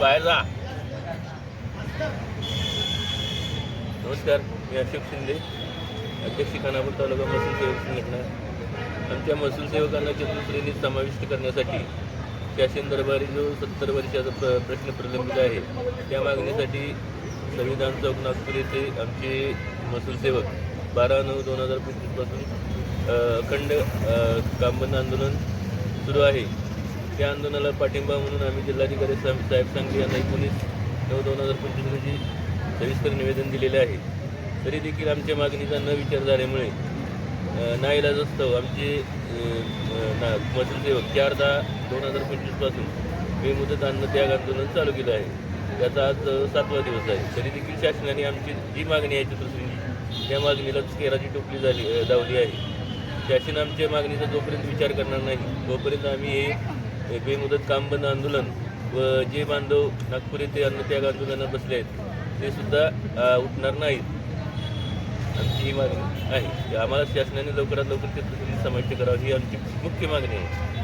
बाहेर जा. नमस्कार मी अशोक शिंदे अध्यक्ष खानापूर तालुका महसूल सेवक संघटना. आमच्या महसूल सेवकांना चतुश्रेणीत समाविष्ट करण्यासाठी शासन दरबारी जो सत्तर वर्षाचा प्र प्रश्न प्रलंबित आहे त्या मागणीसाठी संविधान चौक नागपूर येथे आमचे महसूल सेवक बारा नऊ दोन हजार पंचवीसपासून अखंड कामबंद आंदोलन सुरू आहे. त्या आंदोलनाला पाठिंबा म्हणून आम्ही जिल्हाधिकारी साहेब साहेब सांगली यांना एकोणीस नऊ दोन हजार पंचवीस रोजी सविस्तर निवेदन दिलेले आहे. तरी देखील आमच्या मागणीचा न विचार झाल्यामुळे नाईलाजस्तव आमचे ना सेवक चार दहा दोन हजार पंचवीसपासून बेमुदत अन्न त्याग आंदोलन चालू केलं आहे. त्याचा आज सातवा दिवस आहे. तरी देखील शासनाने आमची जी मागणी आहे चतुर्श्रेणी त्या मागणीला केराची टोपली झाली लावली आहे. शासन आमच्या मागणीचा जोपर्यंत विचार करणार नाही तोपर्यंत आम्ही हे हे बेमुदत कामबंद आंदोलन व जे बांधव नागपूर येथे अन्नत्याग आंदोलनात बसले आहेत ते सुद्धा उठणार नाहीत. आमची ही मागणी आहे. आम्हाला शासनाने लवकरात लवकर ते समाविष्ट करावी ही आमची मुख्य मागणी आहे.